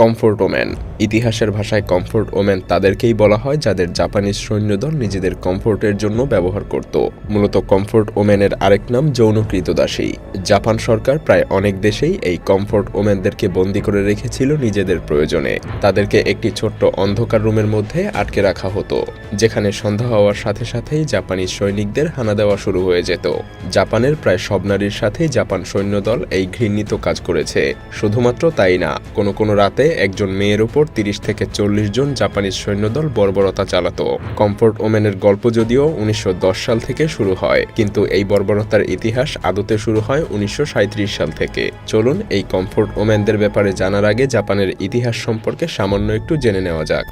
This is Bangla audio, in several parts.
কমফোর্ট ইতিহাসের ভাষায় কমফোর্ট ওম্যান তাদেরকেই বলা হয়, যাদের জাপানিজ সৈন্যদল নিজেদের কমফোর্টের জন্য ব্যবহার করত। মূলত কমফোর্ট ওম্যানের আরেক নাম যৌন কৃতদাসী। জাপান সরকার প্রায় অনেক দেশেই এই কমফোর্ট ওমেনদেরকে বন্দি করে রেখেছিল নিজেদের প্রয়োজনে। তাদেরকে একটি ছোট্ট অন্ধকার রুমের মধ্যে আটকে রাখা হতো, যেখানে সন্ধ্যা হওয়ার সাথে সাথেই জাপানিজ সৈনিকদের হানা দেওয়া শুরু হয়ে যেত। জাপানের প্রায় সব নারীর সাথেই জাপান সৈন্যদল এই ঘৃণিত কাজ করেছে। শুধুমাত্র তাই না, কোনো কোনো রাতে একজন মেয়ের উপর তিরিশ থেকে চল্লিশ জন জাপানিজ সৈন্যদল বর্বরতা চালাতো। কমফোর্ট ওমেনের গল্প যদিও উনিশশো দশ সাল থেকে শুরু হয়, কিন্তু এই বর্বরতার ইতিহাস আদতে শুরু হয় উনিশশো সাঁইত্রিশ সাল থেকে। চলুন এই কমফোর্ট ওমেনদের ব্যাপারে জানার আগে জাপানের ইতিহাস সম্পর্কে সামান্য একটু জেনে নেওয়া যাক।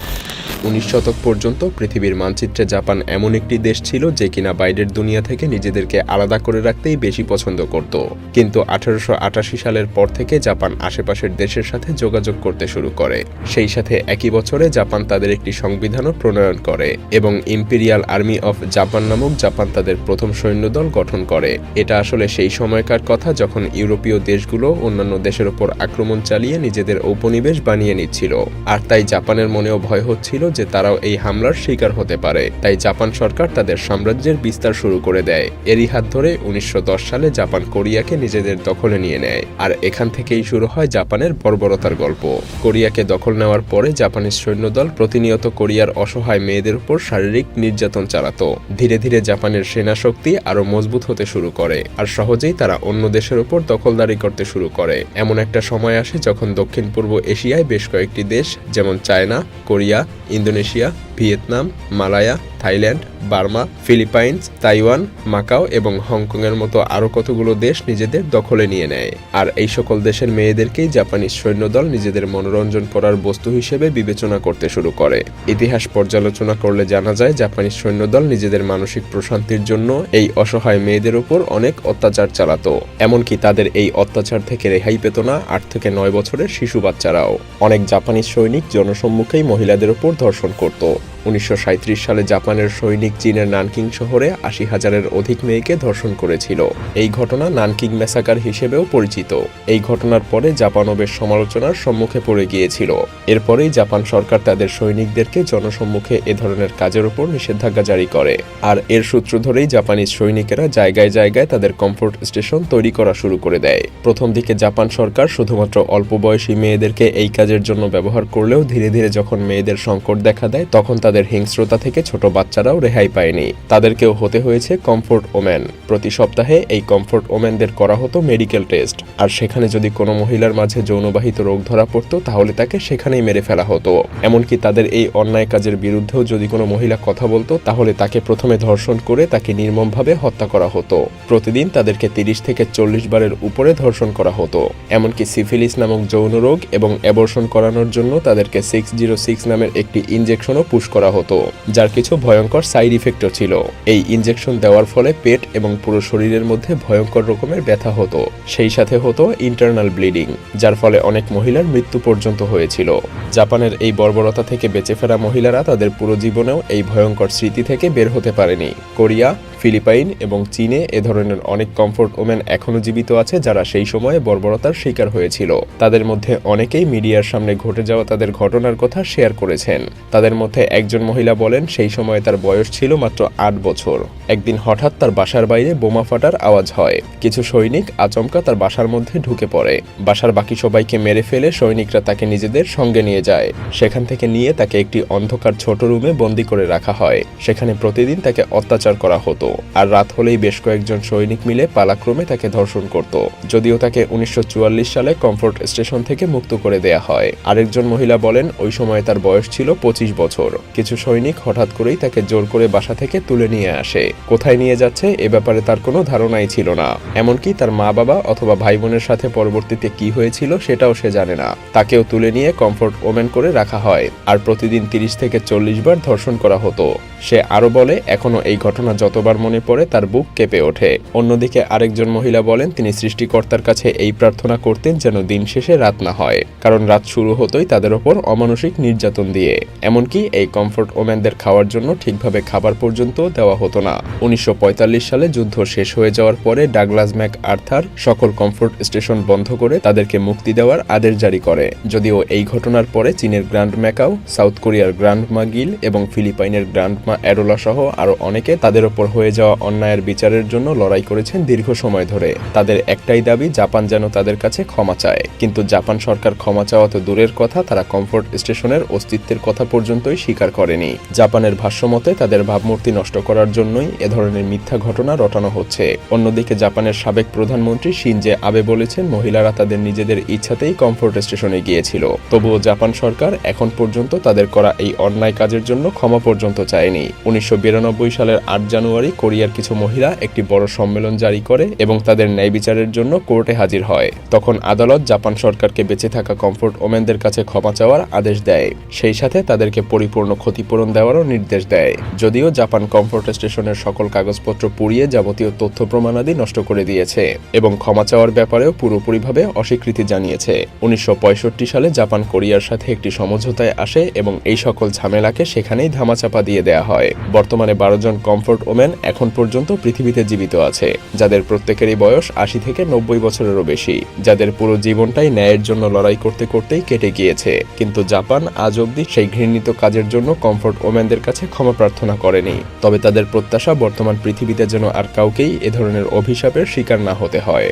উনিশ শতক পর্যন্ত পৃথিবীর মানচিত্রে জাপান এমন একটি দেশ ছিল যে কিনা বাইরের দুনিয়া থেকে নিজেদেরকে আলাদা করে রাখতেই বেশি পছন্দ করত। কিন্তু আঠারোশো আটাশি সালের পর থেকে জাপান আশেপাশের দেশের সাথে যোগাযোগ করতে শুরু করে। সেই সাথে একই বছরে জাপান তাদের একটি সংবিধানও প্রণয়ন করে এবং ইম্পেরিয়াল আর্মি অফ জাপান নামক জাপান তাদের প্রথম সৈন্যদল গঠন করে। এটা আসলে সেই সময়কার কথা যখন ইউরোপীয় দেশগুলো অন্যান্য দেশের ওপর আক্রমণ চালিয়ে নিজেদের ঔপনিবেশ বানিয়ে নিচ্ছিল। আর তাই জাপানের মনেও ভয় হচ্ছিল যে তারাও এই হামলার শিকার হতে পারে। তাই জাপান সরকার তাদের সাম্রাজ্যের বিস্তার শুরু করে দেয়। এরই হাত ধরে উনিশশো দশ সালে জাপান কোরিয়াকে নিজেদের দখলে নিয়ে নেয়। আর এখান থেকেই শুরু হয় জাপানের বর্বরতার গল্প। কোরিয়াকে দখল নেওয়ার পরে জাপানের সৈন্যদল প্রতিনিয়ত কোরিয়ার অসহায় মেয়েদের উপর শারীরিক নির্যাতন চালাত। ধীরে ধীরে জাপানের সেনা শক্তি আরও মজবুত হতে শুরু করে, আর সহজেই তারা অন্য দেশের উপর দখলদারি করতে শুরু করে। এমন একটা সময় আসে যখন দক্ষিণ পূর্ব এশিয়ায় বেশ কয়েকটি দেশ, যেমন China, Korea, Indonesia, Vietnam, Malaya Thailand, Burma, Philippines, Taiwan, Macau এবং হংকংয়ের মতো আরও কতগুলো দেশ নিজেদের দখলে নিয়ে নেয়। আর এই সকল দেশের মেয়েদেরকেই জাপানিজ সৈন্যদল নিজেদের মনোরঞ্জন করার বস্তু হিসেবে বিবেচনা করতে শুরু করে। ইতিহাস পর্যালোচনা করলে জানা যায়, জাপানিজ সৈন্যদল নিজেদের মানসিক প্রশান্তির জন্য এই অসহায় মেয়েদের উপর অনেক অত্যাচার চালাতো। এমনকি তাদের এই অত্যাচার থেকে রেহাই পেত না আট থেকে নয় বছরের শিশু বাচ্চারাও। অনেক জাপানিজ সৈনিক জনসম্মুখেই মহিলাদের উপর ধর্ষণ করত। উনিশশো সালে জাপানের সৈনিক চীনের নানকিং শহরে আশি হাজারের অধিক মেয়েকে ধর্ষণ করেছিল। এই ঘটনা নানকিং ম্যাসাকার হিসেবেও পরিচিত। এই ঘটনার পরে জাপানও বেশ সমালোচনার সম্মুখে পড়ে গিয়েছিল। এরপরেই জাপান সরকার তাদের সৈনিকদেরকে জনসম্মুখে এ ধরনের কাজের উপর নিষেধাজ্ঞা জারি করে। আর এর সূত্র ধরেই জাপানিজ সৈনিকেরা জায়গায় জায়গায় তাদের কমফোর্ট স্টেশন তৈরি করা শুরু করে দেয়। প্রথম দিকে জাপান সরকার শুধুমাত্র অল্প বয়সী মেয়েদেরকে এই কাজের জন্য ব্যবহার করলেও ধীরে ধীরে যখন মেয়েদের সংকট দেখা দেয়, তখন তাদের হিংস্রতা থেকে ছোট বাচ্চারাও রেহাই পায়নি। তাদেরকেও হতে হয়েছে কমফোর্ট ওম্যান প্রতি সপ্তাহে এই কমফোর্ট ওম্যানদের করা হতো মেডিকেল টেস্ট। আর সেখানে যদি কোনো মহিলার মাঝে যৌনবাহিত রোগ ধরা পড়তো, তাহলে তাকে সেখানেই মেরে ফেলা হতো। এমনকি তাদের এই অন্যায় কাজের বিরুদ্ধেও যদি কোনো মহিলা কথা বলতো, তাহলে তাকে প্রথমে ধর্ষণ করে তাকে নির্মমভাবে হত্যা করা হতো। প্রতিদিন তাদেরকে তিরিশ থেকে চল্লিশ বারের উপরে ধর্ষণ করা হতো। এমনকি সিফিলিস নামক যৌন রোগ এবং অ্যাবর্ষণ করানোর জন্য তাদেরকে সিক্স জিরো সিক্স নামের একটি ইনজেকশনও পুশ করা হতো, যার কিছু ভয়ঙ্কর সাইড ইফেক্টও ছিল। এই ইনজেকশন দেওয়ার ফলে পেট এবং পুরো শরীরের মধ্যে ভয়ঙ্কর রকমের ব্যথা হতো। সেই সাথে হতো ইন্টারনাল ব্লিডিং যার ফলে অনেক মহিলার মৃত্যু পর্যন্ত হয়েছিল। জাপানের এই বর্বরতা থেকে বেঁচে ফেরা মহিলারা তাদের পুরো জীবনেও এই ভয়ঙ্কর স্মৃতি থেকে বের হতে পারেনি। কোরিয়া ফিলিপাইন এবং চীনে এ ধরনের অনেক কমফোর্ট ওমেন এখনও জীবিত আছে যারা সেই সময়ে বর্বরতার শিকার হয়েছিল। তাদের মধ্যে অনেকেই মিডিয়ার সামনে ঘটে যাওয়া তাদের ঘটনার কথা শেয়ার করেছেন। তাদের মধ্যে একজন মহিলা বলেন, সেই সময় তার বয়স ছিল মাত্র আট বছর। একদিন হঠাৎ তার বাসার বাইরে বোমা ফাটার আওয়াজ হয়। কিছু সৈনিক আচমকা তার বাসার মধ্যে ঢুকে পড়ে। বাসার বাকি সবাইকে মেরে ফেলে সৈনিকরা তাকে নিজেদের সঙ্গে নিয়ে যায়। সেখান থেকে নিয়ে তাকে একটি অন্ধকার ছোট রুমে বন্দি করে রাখা হয়। সেখানে প্রতিদিন তাকে অত্যাচার করা হতো। আর রাত হলেই বেশ কয়েকজন সৈনিক মিলে পালাক্রমে তাকে ধর্ষণ করত। যদিও তাকে উনিশশো চুয়াল্লিশ সালে কমফোর্ট স্টেশন থেকে মুক্ত করে দেয়া হয়। আরেকজন মহিলা বলেন, ওই সময় তার বয়স ছিল পঁচিশ বছর। কিছু সৈনিক হঠাৎ করেই তাকে জোর করে বাসা থেকে তুলে নিয়ে আসে। কোথায় নিয়ে যাচ্ছে এ ব্যাপারে তার কোনো ধারণাই ছিল না। এমনকি তার মা বাবা অথবা ভাই বোনের সাথে পরবর্তীতে কি হয়েছিল সেটাও সে জানে না। তাকেও তুলে নিয়ে কমফোর্ট ওমেন করে রাখা হয়। আর প্রতিদিন তিরিশ থেকে চল্লিশ বার ধর্ষণ করা হতো। সে আরও বলে এখনও এই ঘটনা যতবার মনে পড়ে, তার বুক কেঁপে ওঠে। অন্যদিকে আরেকজন মহিলা বলেন, তিনি সৃষ্টিকর্তার কাছে এই প্রার্থনা করতেন যেন দিন শেষে রাত না হয়, কারণ রাত শুরু হতোই তাদের ওপর অমানসিক নির্যাতন দিয়ে। এমনকি এই কমফোর্ট ওম্যানদের খাওয়ার জন্য ঠিকভাবে খাবার পর্যন্ত দেওয়া হতো না। উনিশশো পঁয়তাল্লিশ সালে যুদ্ধ শেষ হয়ে যাওয়ার পরে ডাগলাস ম্যাক আর্থার সকল কমফোর্ট স্টেশন বন্ধ করে তাদেরকে মুক্তি দেওয়ার আদেশ জারি করে। যদিও এই ঘটনার পরে চীনের গ্র্যান্ড ম্যাকাও, সাউথ কোরিয়ার গ্র্যান্ড মা গিল এবং ফিলিপাইনের গ্র্যান্ড মা অ্যারোলা সহ আরও অনেকে তাদের ওপর হয়ে যাওয়া অন্যায়ের বিচারের জন্য লড়াই করেছেন দীর্ঘ সময় ধরে। তাদের একটাই দাবি, জাপান যেন তাদের কাছে ক্ষমা চায়। কিন্তু জাপান সরকার ক্ষমা চাওয়া তো দূরের কথা, তারা কমফোর্ট স্টেশনের অস্তিত্বের কথা পর্যন্তই স্বীকার করেনি। জাপানের ভাষ্যমতে তাদের ভাবমূর্তি নষ্ট করার জন্যই এ ধরনের মিথ্যা ঘটনা রটানো হচ্ছে। অন্যদিকে জাপানের সাবেক প্রধানমন্ত্রী শিনজে আবে বলেছেন, মহিলারা তাদের নিজেদের ইচ্ছাতেই কমফোর্ট স্টেশনে গিয়েছিল। তবুও জাপান সরকার এখন পর্যন্ত তাদের করা এই অন্যায় কাজের জন্য ক্ষমা পর্যন্ত চায়নি। উনিশশো বিরানব্বই সালের আট জানুয়ারি কোরিয়ার কিছু মহিলা একটি বড় সম্মেলন জারি করে এবং তাদের ন্যায় বিচারের জন্য কোর্টে হাজির হয়। তখন আদালত জাপান সরকারকে বেঁচে থাকা কমফোর্ট ওমেনদের কাছে ক্ষমা চাওয়ার আদেশ দেয়। সেই সাথে তাদেরকে পরিপূর্ণ ক্ষতিপূরণ দেওয়ারও নির্দেশ দেয়। যদিও জাপান কমফোর্ট স্টেশনের সকল কাগজপত্র পুড়িয়ে যাবতীয় তথ্য প্রমাণাদি নষ্ট করে দিয়েছে এবং ক্ষমা চাওয়ার ব্যাপারেও পুরোপুরিভাবে অস্বীকৃতি জানিয়েছে। উনিশশো পঁয়ষট্টি সালে জাপান কোরিয়ার সাথে একটি সমঝোতায় আসে এবং এই সকল ঝামেলাকে সেখানেই ধামাচাপা দিয়ে দেয়া হয়। বর্তমানে বারো জন কমফোর্ট ওমেন এখন পর্যন্ত পৃথিবীতে জীবিত আছে, যাদের প্রত্যেকেরই বয়স আশি থেকে নব্বই বছরেরও বেশি, যাদের পুরো জীবনটাই ন্যায়ের জন্য লড়াই করতে করতেই কেটে গিয়েছে। কিন্তু জাপান আজ অব্দি সেই ঘৃণিত কাজের জন্য কমফোর্ট ওমেনদের কাছে ক্ষমা প্রার্থনা করেনি। তবে তাদের প্রত্যাশা বর্তমান পৃথিবীতে যেন আর কাউকেই এ ধরনের অভিশাপের শিকার না হতে হয়।